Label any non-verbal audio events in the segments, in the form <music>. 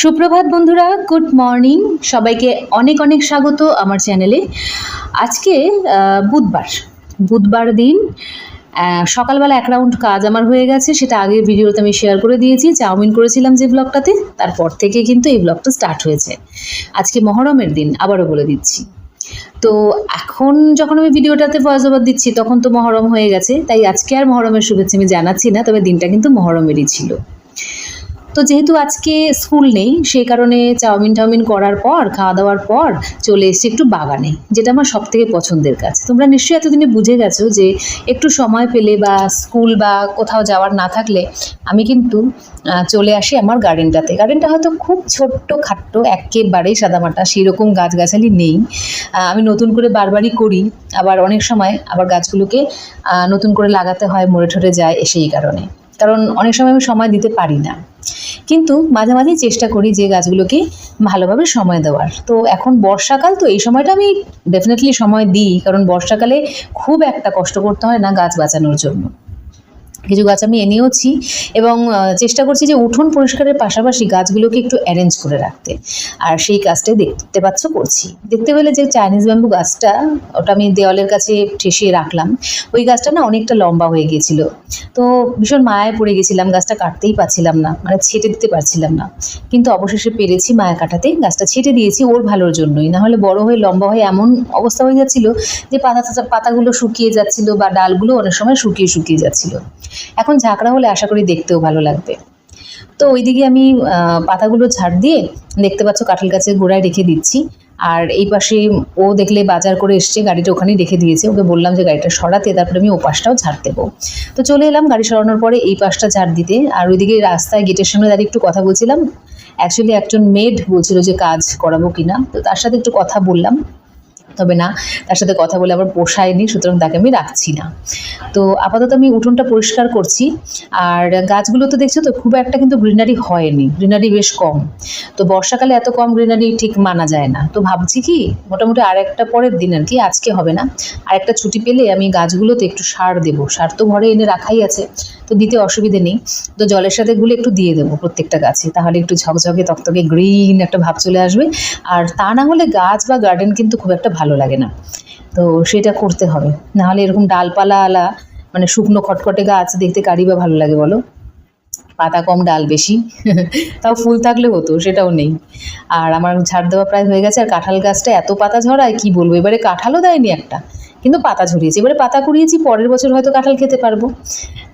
সুপ্রভাত বন্ধুরা, good morning. সবাইকে অনেক অনেক স্বাগত আমার চ্যানেলে। আজকে বুধবার বুধবার দিন সকালবেলা এক রাউন্ড কাজ আমার হয়ে গেছে, সেটা আগের ভিডিওতে আমি শেয়ার করে দিয়েছি, চাউমিন করেছিলাম যে ব্লগটাতে তারপর থেকে কিন্তু এই ব্লগটা স্টার্ট হয়েছে। আজকে মহরমের দিন, আবারও বলে দিচ্ছি। তো এখন যখন আমি ভিডিওটাতে ভয়েস ওভার দিচ্ছি, তখন তো মহরম হয়ে গেছে, তাই আজকে আর মহরমের শুভেচ্ছা আমি জানাচ্ছি না, তবে দিনটা কিন্তু মহরমেরই ছিল। তো যেহেতু আজকে স্কুল নেই, সেই কারণে চাউমিন টাউমিন করার পর, খাওয়া দাওয়ার পর চলে এসেছি একটু বাগানে, যেটা আমার সব থেকে পছন্দের কাজ। তোমরা নিশ্চয়ই এতদিনে বুঝে গেছো যে একটু সময় পেলে বা স্কুল বা কোথাও যাওয়ার না থাকলে আমি কিন্তু চলে আসি আমার গার্ডেনটাতে। গার্ডেনটা হয়তো খুব ছোট্ট, খাট্ট একেবারেই সাদামাটা, সেরকম গাছগাছালি নেই। আমি নতুন করে বারবারই করি, আবার অনেক সময় আবার গাছগুলোকে নতুন করে লাগাতে হয় মরে ঠরে যায়, সেই কারণে। কারণ অনেক সময় আমি সময় দিতে পারি না। কিন্তু মাঝে মাঝেই চেষ্টা করি যে গাছগুলোকে ভালোভাবে সময় দেওয়ার। তো এখন বর্ষাকাল, তো এই সময়টা আমি ডেফিনেটলি সময় দিই, কারণ বর্ষাকালে খুব একটা কষ্ট করতে হয় না গাছ বাঁচানোর জন্য। কিছু গাছ আমি এনেওছি এবং চেষ্টা করছি যে উঠোন পরিষ্কারের পাশাপাশি গাছগুলোকে একটু অ্যারেঞ্জ করে রাখতে। আর সেই কাজটাই দেখতে পাচ্ছ করছি। দেখতে পেলে যে চাইনিজ ব্যাম্বু গাছটা, ওটা আমি দেওয়ালের কাছে ঠেসিয়ে রাখলাম। ওই গাছটা না অনেকটা লম্বা হয়ে গিয়েছিল তো ভীষণ মায়ায় পড়ে গেছিলাম, গাছটা কাটতেই পারছিলাম না মানে ছেটে দিতে পারছিলাম না। কিন্তু অবশেষে পেরেছি মায়া কাটাতে, গাছটা ছেটে দিয়েছি ওর ভালোর জন্যই। না হলে বড় হয়ে, লম্বা হয়ে এমন অবস্থা হয়ে যাচ্ছিল যে পাতা, পাতাগুলো শুকিয়ে যাচ্ছিল বা ডালগুলো অনেক সময় শুকিয়ে শুকিয়ে যাচ্ছিল। এখন ঝাঁকড়া হলে আশা করি দেখতেও ভালো লাগবে। তো ওইদিকে আমি পাতাগুলো ঝাড় দিয়ে দেখতে পাচ্ছ কাঁঠাল গাছের গোড়ায় রেখে দিচ্ছি। আর এই পাশে ও দেখলে বাজার করে এসছে, গাড়িটা ওখানেই রেখে দিয়েছে। ওকে বললাম যে গাড়িটা সরাতে, তারপরে আমি ও পাশটাও ঝাড় দেবো। তো চলে এলাম গাড়ি সরানোর পরে এই পাশটা ঝাড় দিতে। আর ওইদিকে রাস্তায় গেটের সামনে দাঁড়িয়ে একটু কথা বলছিলাম। অ্যাকচুয়ালি একজন মেড বলছিল যে কাজ করাবো কিনা। তো তার সাথে একটু কথা বললাম। তবে না। তার সাথে কথা বলে আমার পোষায়নি, সুতরাং তাকে আমি রাখছি না। তো আপাতত আমি উঠোনটা পরিষ্কার করছি। আর গাছগুলো তো দেখছ তো, খুব একটা কিন্তু গ্রিনারি হয়নি। গ্রিনারি বেশ কম। তো বর্ষাকালে এত কম গ্রিনারি ঠিক মানা যায় না। তো ভাবছি কি, মোটামুটি আর একটা পরের দিন আর কি, আজকে হবে না। আর একটা ছুটি পেলে আমি গাছগুলোতে একটু সার দেবো। সার তো ঘরে এনে রাখাই আছে, তো দিতে অসুবিধে নেই। তো জলের সাথে গুলে একটু দিয়ে দেবো প্রত্যেকটা গাছে। তাহলে একটু ঝকঝকে তকতকে গ্রিন একটা ভাব চলে আসবে। আর তা না হলে গাছ বা গার্ডেন কিন্তু খুব একটা ভালো লাগে না। তো সেটা করতে হবে। নাহলে এরকম ডালপালা আলা মানে শুকনো খটখটে গাছ দেখতে কারি বা ভালো লাগে বলো? পাতা কম, ডাল বেশি। <laughs> তাও ফুল থাকলে হতো, সেটাও নেই। আর আমার ঝাড় দেওয়া প্রায় হয়ে গেছে, আর কাঁঠাল গাছটা এত পাতা ঝরায়, কি বলব? এবারে কাঁঠালও দেয়নি একটা। কিন্তু পাতা ঝরিয়েছি। এবারে পাতা কুড়িয়েছি, পরের বছর হয়তো কাঁঠাল খেতে পারব।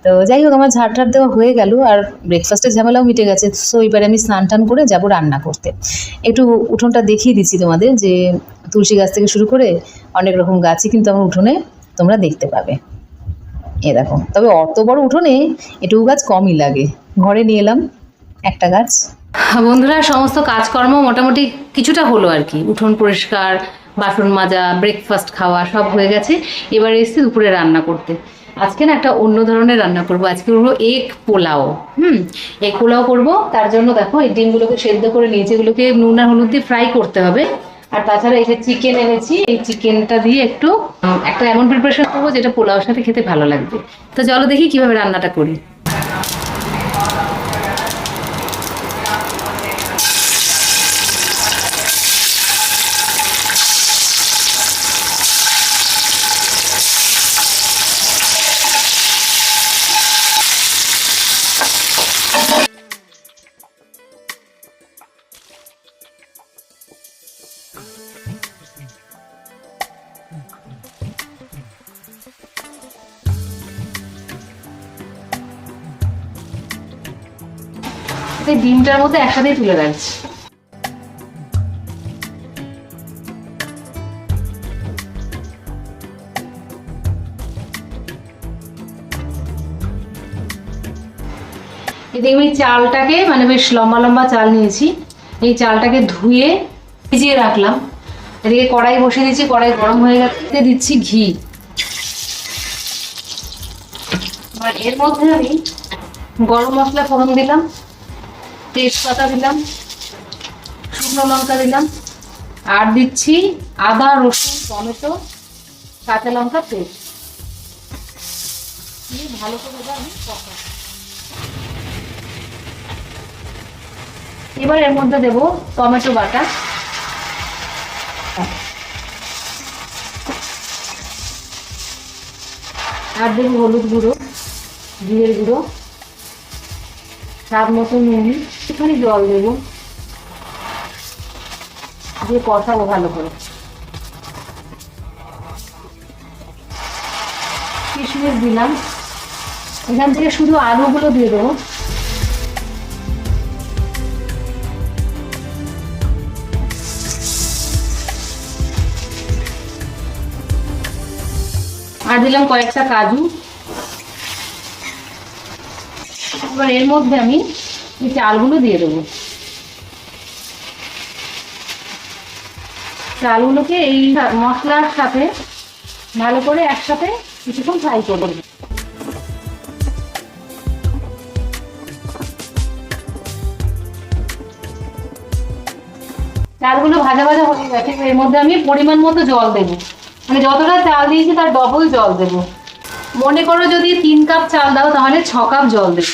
তো যাই হোক, আমার ঝাড় ঝাড় দেওয়া হয়ে গেল আর ব্রেকফাস্টের ঝামেলাও মিটে গেছে। সো এবারে আমি স্নান টান করে যাব রান্না করতে। একটু উঠোনটা দেখিয়ে দিচ্ছি তোমাদের যে তুলসী গাছ থেকে শুরু করে অনেক রকম গাছই কিন্তু আমার উঠোনে তোমরা দেখতে পাবে। এ দেখো, তবে অত বড় উঠোনে এটুকু গাছ কমই লাগে। ঘরে নিয়ে এলাম একটা গাছ। বন্ধুরা, সমস্ত কাজকর্ম মোটামুটি কিছুটা হলো আর কি। উঠোন পরিষ্কার বাসন মাজা ব্রেকফাস্ট খাওয়া সব হয়ে গেছে। এবার এসেছি দুপুরে রান্না করতে। আজকে না একটা অন্য ধরনের রান্না করব। আজকে করব এগ পোলাও। হুম এগ পোলাও করব। তার জন্য দেখো এই ডিমগুলোকে সেদ্ধ করে নিয়েছি। এগুলোকে নুন আর হলুদ দিয়ে ফ্রাই করতে হবে। আর তাছাড়া এই যে চিকেন এনেছি, এই চিকেনটা দিয়ে একটু একটা এমন প্রিপারেশন করব, যেটা পোলাওর সাথে খেতে ভালো লাগবে। তো চলো দেখি কীভাবে রান্নাটা করি। ডিমটার মধ্যে একসাথেই তুলে রাখছি চালটাকে মানে বেশ লম্বা লম্বা চাল নিয়েছি। এই চালটাকে ধুয়ে ভিজিয়ে রাখলাম। এদিকে কড়াই বসিয়ে দিয়েছি, কড়াই গরম হয়ে গেছে, দিচ্ছি ঘি। এর মধ্যে আমি গরম মশলা ফোড়ন দিলাম। তেজপাতা দিলাম, শুকনো লঙ্কা দিলাম, আর দিচ্ছি আদা, রসুন, টমেটো, কাঁচা লঙ্কা পেস্ট। ভালো করে। এবার এর মধ্যে দেবো টমেটো বাটা। আর দেবো হলুদ গুঁড়ো, জিরের গুঁড়ো। স্বাদ মতো নুন, একটুখানি জল দেবো। দিয়ে কষাবো ভালো করে। কিশমিশ দিলাম। এখান থেকে শুধু আলুগুলো দিয়ে দেবো। আর দিলাম কয়েকটা কাজু। এবার এর মধ্যে আমি এই চালগুলো দিয়ে দেবো। চালগুলোকে এই মশলার সাথে ভালো করে একসাথে কিছুক্ষণ ফ্রাই করে দেবো চালগুলো ভাজা ভাজা হয়ে গেছে এর মধ্যে আমি পরিমাণ মতো জল দেবো। মানে যতটা চাল দিয়েছি তার ডবল জল দেবো। মনে করো যদি তিন কাপ চাল দাও, তাহলে ছ কাপ জল দেবো।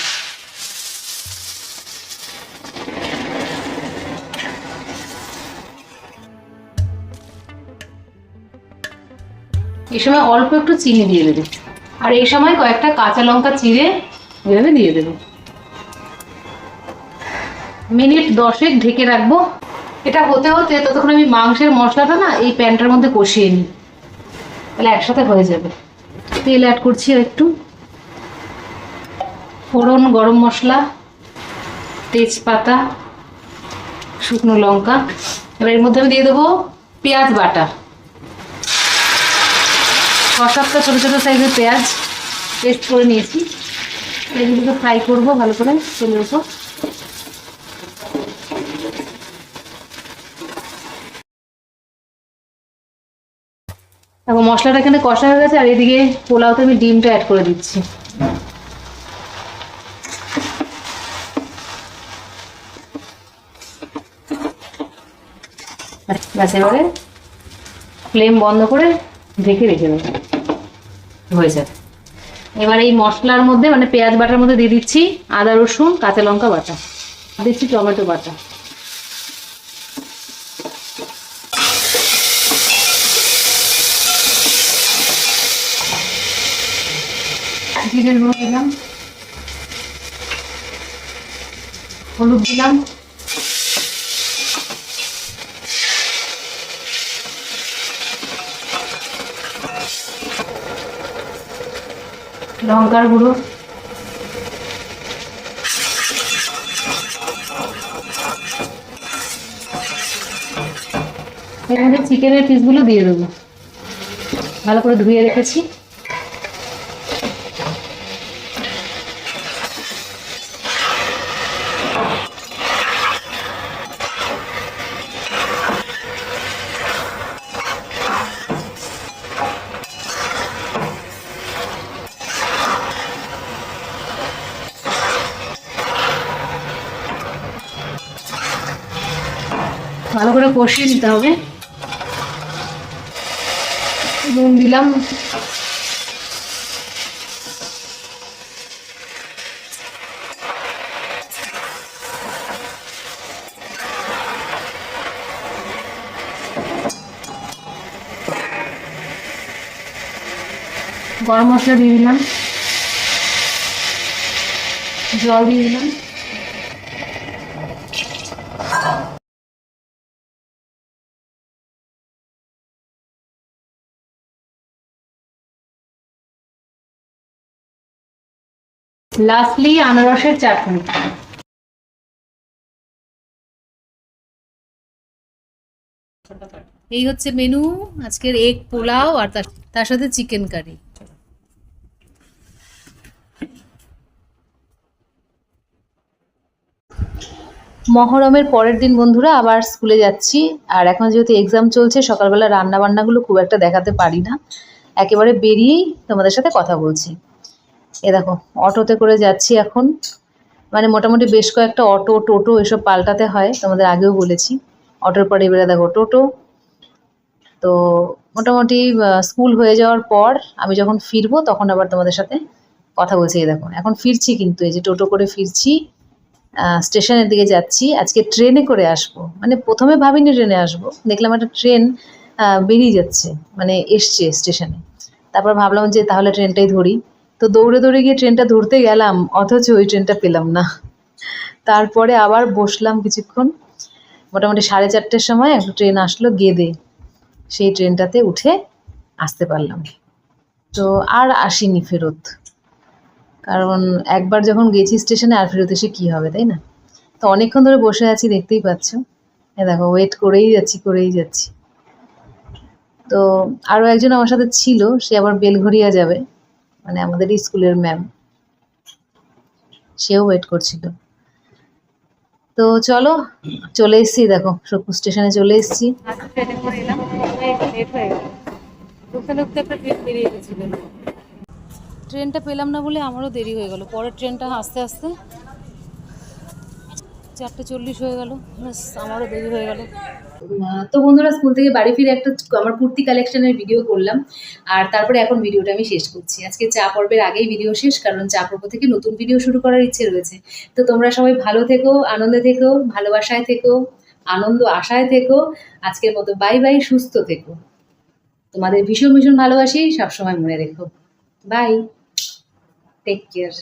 এই সময় অল্প একটু চিনি দিয়ে দেবে। আর এই সময় কয়েকটা কাঁচা লঙ্কা চিড়ে এভাবে দিয়ে দেবে। মিনিট দশেক ঢেকে রাখব। এটা হতে হতে ততক্ষণ আমি মাংসের মশলাটা না এই প্যানটার মধ্যে কষিয়ে নিই। তাহলে একসাথে হয়ে যাবে। তেল অ্যাড করছি একটু। ফোড়ন, গরম মশলা, তেজপাতা, শুকনো লঙ্কা। এবার এর মধ্যে আমি দিয়ে দেবো পেঁয়াজ বাটা। ছ সাতটা ছোটো ছোটো সাইজের পেঁয়াজ পেস্ট করে নিয়েছি। এগুলোকে ফ্রাই করব, ভালো করে তেলের উপর এখন মশলাটা এখানে কষা হয়ে গেছে, আর এদিকে পোলাওতে আমি ডিমটা অ্যাড করে দিচ্ছি। ফ্লেম বন্ধ করে ঢেকে রেখে দেবো। হয়ে যাবে। এবার এই মশলার মধ্যে মানে পেঁয়াজ বাটার মধ্যে দিয়ে দিচ্ছি আদা, রসুন, কাঁচা লঙ্কা বাটা। দিচ্ছি টমেটো বাটা। হলুদ দিলাম। লঙ্কার গুঁড়ো। এর মধ্যে চিকেনের পিসগুলো দিয়ে দেবো। ভালো করে ধুয়ে রেখেছি ভালো করে কষিয়ে নিতে হবে। নুন দিলাম। গরম মশলা দিয়ে দিলাম। জল দিয়ে দিলাম। লাস্টলি আনারসের চাটনি। এই হচ্ছে মেনু আজকের এগ পোলাও আর তার সাথে চিকেন কারি মহরমের পরের দিন বন্ধুরা, আবার স্কুলে যাচ্ছি। আর এখন যেহেতু এক্সাম চলছে, সকালবেলা রান্না বান্নাগুলো খুব একটা দেখাতে পারি না। একেবারে বেরিয়েই তোমাদের সাথে কথা বলছি। এ দেখো, অটোতে করে যাচ্ছি এখন। মানে মোটামুটি বেশ কয়েকটা অটো, টোটো এসব পাল্টাতে হয়, তোমাদের আগেও বলেছি। অটোর পরে এবারে দেখো, টোটো। তো মোটামুটি স্কুল হয়ে যাওয়ার পর আমি যখন ফিরবো, তখন আবার তোমাদের সাথে কথা বলছি, এই দেখো। এখন ফিরছি কিন্তু, এই যে টোটো করে ফিরছি স্টেশনের দিকে যাচ্ছি। আজকে ট্রেনে করে আসব। মানে প্রথমে ভাবিনি ট্রেনে আসব। দেখলাম একটা ট্রেন বেরিয়ে যাচ্ছে মানে এসছে স্টেশনে। তারপর ভাবলাম যে তাহলে ট্রেনটাই ধরি। তো দৌড়ে দৌড়ে গিয়ে ট্রেনটা ধরতে গেলাম, অথচ ওই ট্রেনটা পেলাম না। তারপরে আবার বসলাম কিছুক্ষণ, মোটামুটি সাড়ে চারটের সময় একটা ট্রেন আসলো গেদে। সেই ট্রেনটাতে উঠে আসতে পারলাম। তো আর আসিনি ফেরত। কারণ একবার যখন গেছি স্টেশনে আর ফেরত এসে কী হবে, তাই না? তো অনেকক্ষণ ধরে বসে আছি, দেখতেই পাচ্ছ। হ্যাঁ দেখো ওয়েট করেই যাচ্ছি করেই যাচ্ছি। তো আরও একজন আমার সাথে ছিল, সে আবার বেলঘরিয়া যাবে। মানে আমাদের স্কুলের ম্যাম সেও ওয়েট করছিল। তো চলো, চলে এসছি, দেখো শোকপুর স্টেশনে চলে এসছি। ট্রেনটা পেলাম না বলে আমারও দেরি হয়ে গেল। পরের ট্রেনটা আস্তে আস্তে চারটে চল্লিশ হয়ে গেল। আমারও দেরি হয়ে গেল। তো বন্ধুরা, স্কুল থেকে বাড়ি ফিরে একটা আমার কুর্তি কালেকশনের ভিডিও করলাম। আর তারপরে এখন ভিডিওটা আমি শেষ করছি। আজকে চা পর্বের আগেই ভিডিও শেষ, কারণ চা পর্ব থেকে নতুন ভিডিও শুরু করার ইচ্ছে রয়েছে। তো তোমরা সবাই ভালো থেকো, আনন্দে থেকো, ভালোবাসায় থেকো, আনন্দ আশায় থেকো। আজকের মতো বাই বাই সুস্থ থেকো। তোমাদের ভীষণ ভীষণ ভালোবাসি, সবসময় মনে রেখো। Bye take care